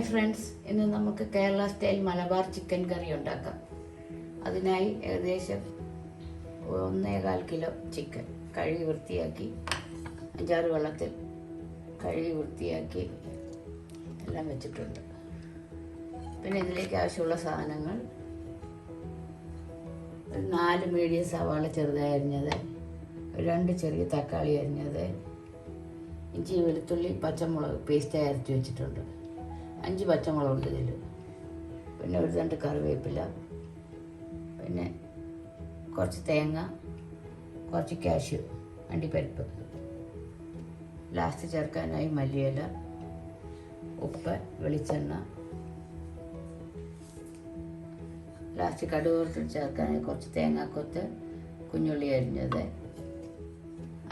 Hi friends ഇന്ന് നമുക്ക് Kerala style Malabar chicken curry ഉണ്ടാക്കാം. അതിനായി ഏകദേശം ഒന്നേകാൽ കിലോ ചിക്കൻ കഴുകി വൃത്തിയാക്കി അഞ്ചാറ് വെള്ളത്തിൽ കഴുകി വൃത്തിയാക്കി എല്ലാം വെച്ചിട്ടുണ്ട്. പിന്നെ ഇതിലേക്ക് ആവശ്യമുള്ള സാധനങ്ങൾ ഒരു നാല് മീഡിയം സവാള ചെറുതായി അരിഞ്ഞത് രണ്ട് ചെറിയ തക്കാളി അരിഞ്ഞത് ഇഞ്ചി വെളുത്തുള്ളി പച്ചമുളക് പേസ്റ്റായി അരച്ച് വെച്ചിട്ടുണ്ട്. അഞ്ച് പച്ചമുളകുണ്ട് ഇതിൽ. പിന്നെ ഒരു രണ്ട് കറിവേപ്പില പിന്നെ കുറച്ച് തേങ്ങ കുറച്ച് കാഷ്യൂ അണ്ടിപ്പരിപ്പ്. ലാസ്റ്റ് ചേർക്കാനായി മല്ലിയില ഉപ്പ് വെളിച്ചെണ്ണ. ലാസ്റ്റ് കടുക് ചേർക്കാനായി കുറച്ച് തേങ്ങാക്കൊത്ത് കുഞ്ഞുള്ളി അരിഞ്ഞത്.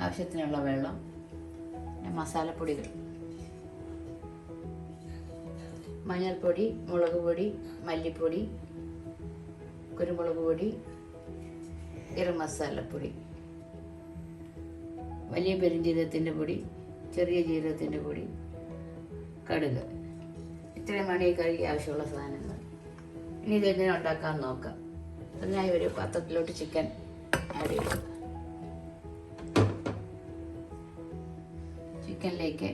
ആവശ്യത്തിനുള്ള വെള്ളം പിന്നെ മസാലപ്പൊടികൾ. മഞ്ഞൾപ്പൊടി മുളക് പൊടി മല്ലിപ്പൊടി കുരുമുളക് പൊടി ഗരം മസാലപ്പൊടി വലിയ പെരുംജീരകത്തിന്റെ പൊടി ചെറിയ ജീരകത്തിന്റെ പൊടി കടുക്. ഇത്രയുമാണ് ഈ കറിക്ക് ആവശ്യമുള്ള സാധനങ്ങൾ. ഇനി ഇതെങ്ങനെ ഉണ്ടാക്കാൻ നോക്കാം. അതിനായി ഒരു പാത്രത്തിലോട്ട് ചിക്കൻ ആഡ് ചെയ്യുക ചിക്കനിലേക്ക്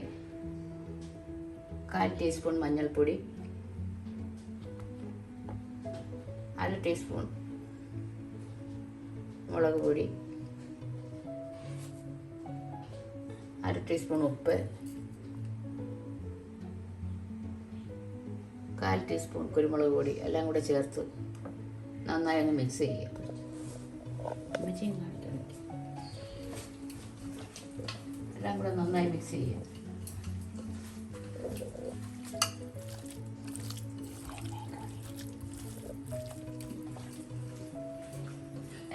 കാൽ ടീസ്പൂൺ മഞ്ഞൾപ്പൊടി. അര ടീസ്പൂൺ മുളക് പൊടി. അര ടീസ്പൂൺ ഉപ്പ്. കാൽ ടീസ്പൂൺ കുരുമുളക് പൊടി എല്ലാം കൂടെ ചേർത്ത് നന്നായി ഒന്ന് മിക്സ് ചെയ്യുക. എല്ലാം കൂടെ നന്നായി മിക്സ് ചെയ്യുക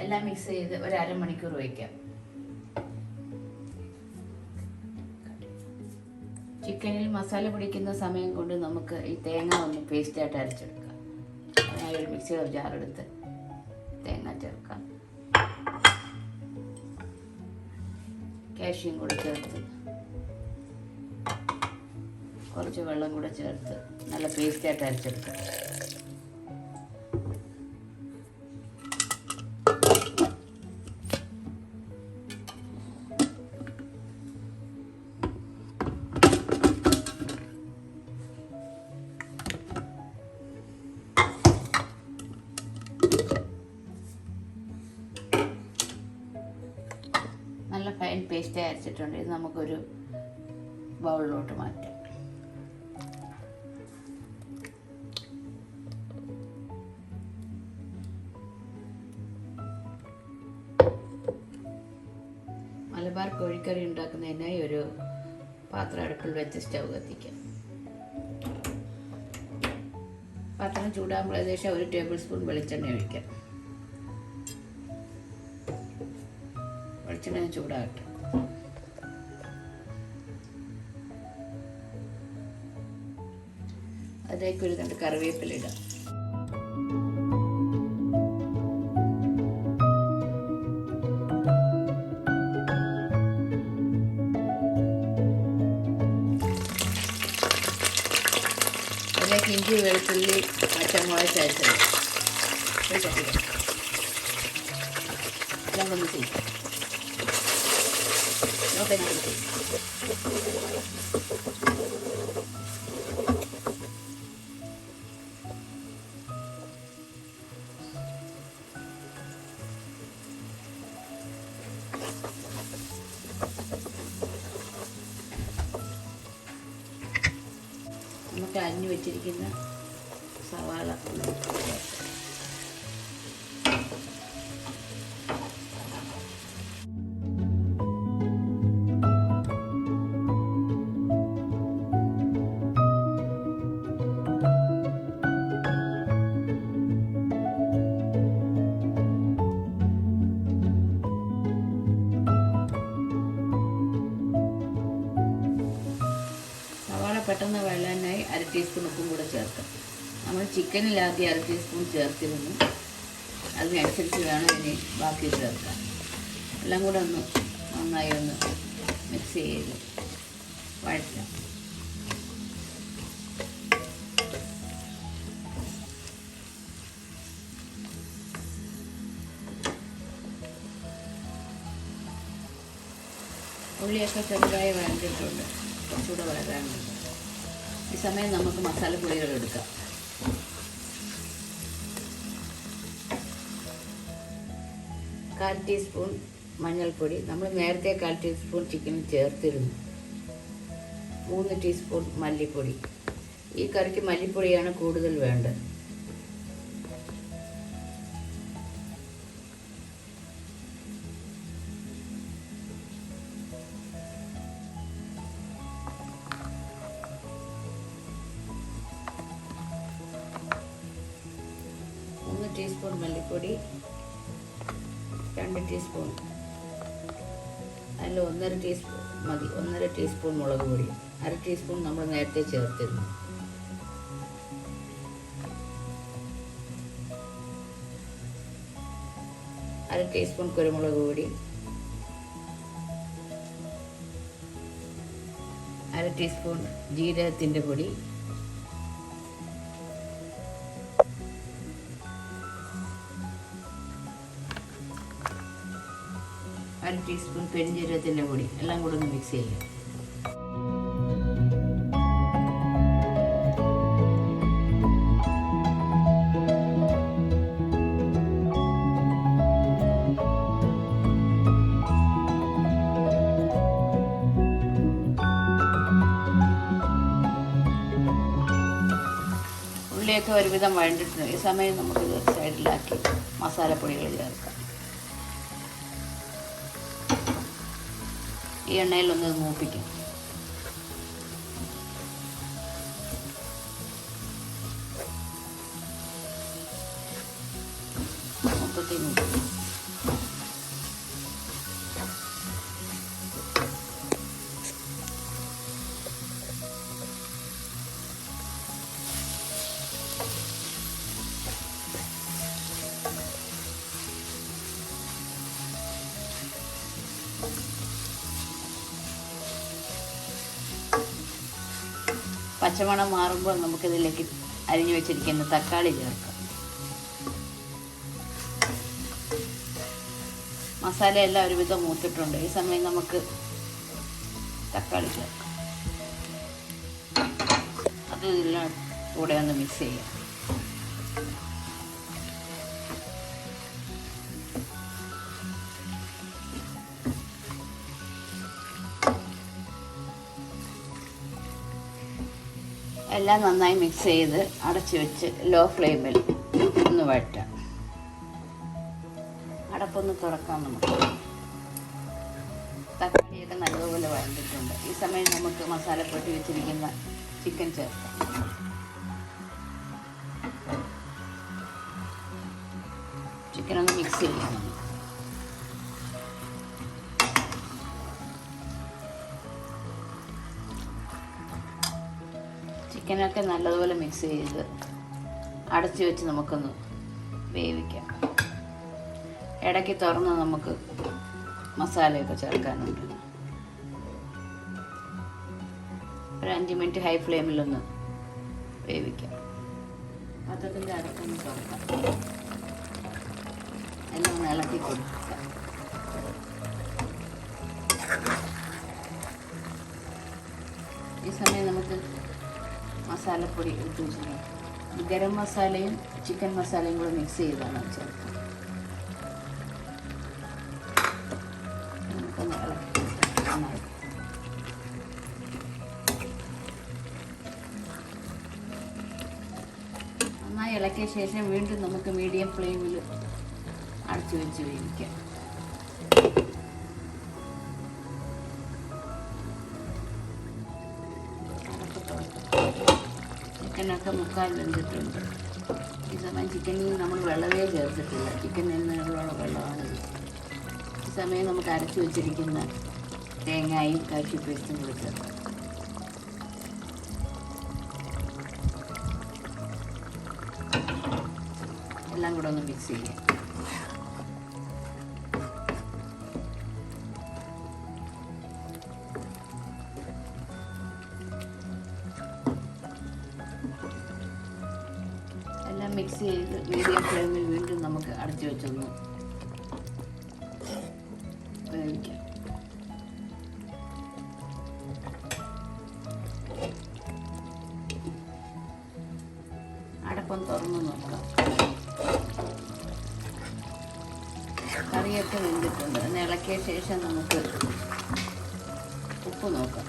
എല്ലാം മിക്സ് ചെയ്ത് ഒരു അരമണിക്കൂർ വയ്ക്കാം ചിക്കനിൽ മസാല പിടിക്കുന്ന സമയം കൊണ്ട് നമുക്ക് ഈ തേങ്ങ ഒന്ന് പേസ്റ്റായിട്ട് അരച്ചെടുക്കാം. ഞാൻ ഒരു മിക്സിയുടെ ജാറെടുത്ത് തേങ്ങ ചേർക്കാം. കാഷ്യം കൂടെ ചേർത്ത് കുറച്ച് വെള്ളം കൂടെ ചേർത്ത് നല്ല പേസ്റ്റായിട്ട് അരച്ചെടുക്കാം. പേസ്റ്റ് അരച്ചിട്ടുണ്ട്. ഇത് നമുക്കൊരു ബൗളിലോട്ട് മാറ്റാം. മലബാർ കോഴിക്കറി ഉണ്ടാക്കുന്നതിനായി ഒരു പാത്രം അടുപ്പിൽ വെച്ച് സ്റ്റൗ കത്തിക്കാം. പാത്രം ചൂടാകുമ്പോൾ ഏകദേശം ഒരു ടേബിൾ സ്പൂൺ വെളിച്ചെണ്ണ ഒഴിക്കാം. വെളിച്ചെണ്ണ ചൂടാകട്ടെ. അതിലേക്ക് ഒരു രണ്ട് കറിവേപ്പില ഇടാം. ഇഞ്ചി വെളുത്തുള്ളി പച്ചമുളക് എല്ലാം ഒന്ന് ചെയ്യും നോക്കാൻ കൊടുത്തു നമുക്ക് അരിഞ്ഞു വെച്ചിരിക്കുന്ന സവാള ഒന്ന് ഉപ്പും കൂടെ ചേർക്കാം. നമ്മൾ ചിക്കനിൽ ആദ്യം അര ടീസ്പൂൺ ചേർത്തിരുന്നു. അതിനനുസരിച്ച് വേണം ഇനി ബാക്കി ചേർക്കാം എല്ലാം കൂടെ ഒന്ന് നന്നായി ഒന്ന് മിക്സ് ചെയ്ത് വഴറ്റാം. ഉള്ളിയൊക്കെ ചെറുതായി വരഞ്ഞിട്ടുണ്ട് കുറച്ചുകൂടെ വളരാനുണ്ട് ഈ സമയം നമുക്ക് മസാലപ്പൊടികൾ എടുക്കാം. കാൽ ടീസ്പൂൺ മഞ്ഞൾപ്പൊടി. നമ്മൾ നേരത്തെ കാൽ ടീസ്പൂൺ ചിക്കൻ ചേർത്തിരുന്നു. മൂന്ന് ടീസ്പൂൺ മല്ലിപ്പൊടി. ഈ കറിക്ക് മല്ലിപ്പൊടിയാണ് കൂടുതൽ വേണ്ടത്. മതി. ഒന്നര ടീസ്പൂൺ മുളക് പൊടി. അര ടീസ്പൂൺ നമ്മൾ നേരത്തെ ചേർത്തിരുന്നു. അര ടീസ്പൂൺ കുരുമുളക് പൊടി. അര ടീസ്പൂൺ ജീരകത്തിന്റെ പൊടി. ടീസ്പൂൺ പെരിഞ്ജീരകത്തിന്റെ പൊടി എല്ലാം കൂടെ ഒന്ന് മിക്സ് ചെയ്യുക ഉള്ളിയൊക്കെ ഒരുവിധം വഴണ്ടിട്ടുണ്ട്. ഈ സമയം നമുക്കിത് സൈഡിലാക്കി മസാലപ്പൊടികൾ ചേർക്കാം. ഈ എണ്ണയിലൊന്ന് മൂപ്പിക്കും. thank മൂപ്പിക്കും. പച്ചമണം മാറുമ്പോൾ നമുക്കിതിലേക്ക് അരിഞ്ഞു വെച്ചിരിക്കുന്ന തക്കാളി ചേർക്കാം. മസാലയെല്ലാം ഒരുവിധം മൂത്തിട്ടുണ്ട്. ഈ സമയം നമുക്ക് തക്കാളി ചേർക്കാം. അത് ഇതിലും കൂടെ ഒന്ന് മിക്സ് ചെയ്യാം. എല്ലാം നന്നായി മിക്സ് ചെയ്ത് അടച്ചു വെച്ച് ലോ ഫ്ലെയിമിൽ ഒന്ന് വഴറ്റാം. അടപ്പൊന്ന് തുറക്കാം നമുക്ക്. തക്കാളിയൊക്കെ നല്ലതുപോലെ വഴണ്ടിട്ടുണ്ട്. ഈ സമയം നമുക്ക് മസാലപ്പൊട്ടി വെച്ചിരിക്കുന്ന ചിക്കൻ ചേർക്കാം. ചിക്കൻ ഒന്ന് മിക്സ് ചെയ്യാം ചിക്കനൊക്കെ നല്ലതുപോലെ മിക്സ് ചെയ്ത് അടച്ചു വെച്ച് നമുക്കൊന്ന് വേവിക്കാം. ഇടയ്ക്ക് തുറന്ന് നമുക്ക് മസാലയൊക്കെ ചേർക്കാനുണ്ട്. ഒരു അഞ്ച് മിനിറ്റ് ഹൈ ഫ്ലെയിമിലൊന്ന് വേവിക്കാം. പാത്രത്തിന്റെ അടക്കൊന്ന് തുറക്കാം. എല്ലാം ഒന്ന് ഇളക്കി കൊടുക്കാം. ഈ സമയം നമുക്ക് മസാലപ്പൊടി എടുത്ത് വെച്ചിട്ടുണ്ട്. ഗരം മസാലയും ചിക്കൻ മസാലയും കൂടെ മിക്സ് ചെയ്താണ് ചേർക്കുന്നത്. നന്നായി ഇളക്കിയ ശേഷം വീണ്ടും നമുക്ക് മീഡിയം ഫ്ലെയിമിൽ അടച്ചു വെച്ച് വേവിക്കാം. ചിക്കനൊക്കെ മുക്കാൽ വെന്തിട്ടുണ്ട്. ഈ സമയം ചിക്കനിൽ നമ്മൾ വെള്ളമേ ചേർത്തിട്ടില്ല. ചിക്കൻ എന്നുള്ള വെള്ളമാണ് ഈ സമയം നമുക്ക് അരച്ചു വെച്ചിരിക്കുന്ന തേങ്ങായും കാശി പേസ്റ്റും കൂടി ചേർക്കാം. എല്ലാം കൂടെ ഒന്ന് മിക്സ് ചെയ്യാം. കറിയൊക്കെ വെന്തിട്ടുണ്ട്. ഒന്ന് ഇളക്കിയ ശേഷം നമുക്ക് ഉപ്പ് നോക്കാം.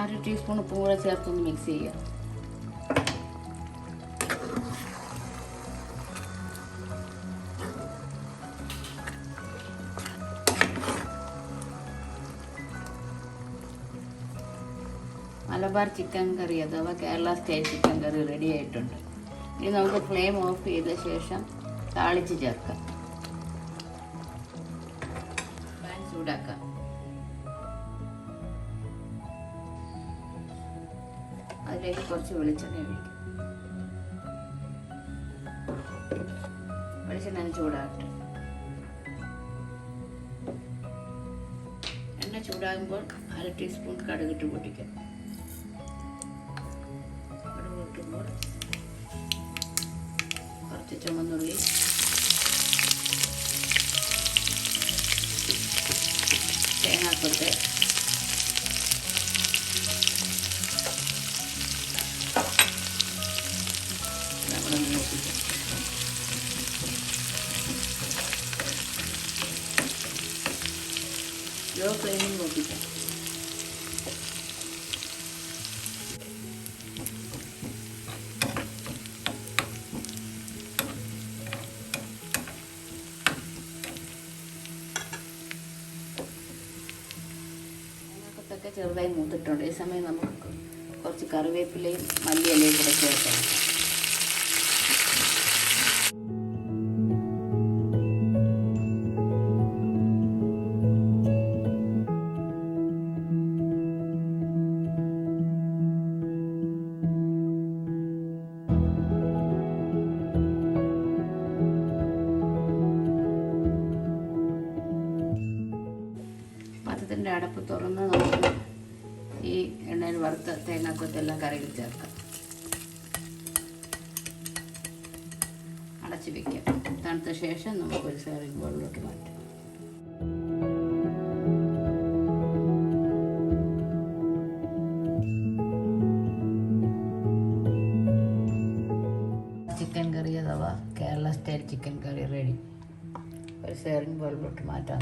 അര ടീസ്പൂൺ ഉപ്പും കൂടെ ചേർത്തൊന്ന് മിക്സ് ചെയ്യുക മലബാർ ചിക്കൻ കറി അഥവാ Kerala style chicken curry ready ആയിട്ടുണ്ട്. ഇനി നമുക്ക് ഫ്ലെയിം ഓഫ് ചെയ്ത ശേഷം താളിച്ച് ചേർക്കാം. ചൂടാക്കാം. അതിലേക്ക് കുറച്ച് വെളിച്ചെണ്ണ ഒഴിക്കും. വെളിച്ചെണ്ണ ചൂടാകട്ടെ. എണ്ണ ചൂടാകുമ്പോൾ അര ടീസ്പൂൺ കടുകിട്ട് പൊട്ടിക്കാം. കുറച്ച് ചുമന്നുള്ളി. തേങ്ങാക്കൊത്ത് ചെറുതായി മൂത്തിട്ടുണ്ട്. ഈ സമയം നമുക്ക് കുറച്ച് കറിവേപ്പിലയും മല്ലിയിലയും കൂടെ ചേർക്കണം കറിയിൽ ചേർക്കാം അടച്ച് വെക്കാം. തണുത്ത ശേഷം നമുക്ക് ഒരു സെർവിങ് ബോളിലോട്ട് മാറ്റാം. ചിക്കൻ കറി അഥവാ Kerala style chicken curry ready. ഒരു സെർവിങ് ബോളിലോട്ട് മാറ്റാം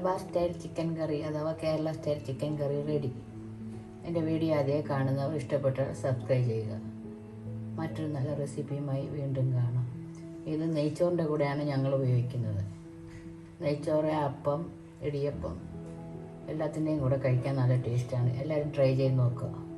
മലബാർ സ്റ്റൈൽ ചിക്കൻ കറി അഥവാ Kerala style chicken curry ready എന്റെ വീഡിയോ അതേ കാണുന്നവർ ഇഷ്ടപ്പെട്ടാൽ സബ്സ്ക്രൈബ് ചെയ്യുക. മറ്റൊരു നല്ല റെസിപ്പിയുമായി വീണ്ടും കാണാം. ഇത് നെയ്ച്ചോറിന്റെ കൂടെയാണ് ഞങ്ങൾ ഉപയോഗിക്കുന്നത്. നെയ്ച്ചോറ് അപ്പം ഇടിയപ്പം എല്ലാത്തിന്റെയും കൂടെ കഴിക്കാൻ നല്ല ടേസ്റ്റാണ് എല്ലാവരും ട്രൈ ചെയ്ത് നോക്കുക.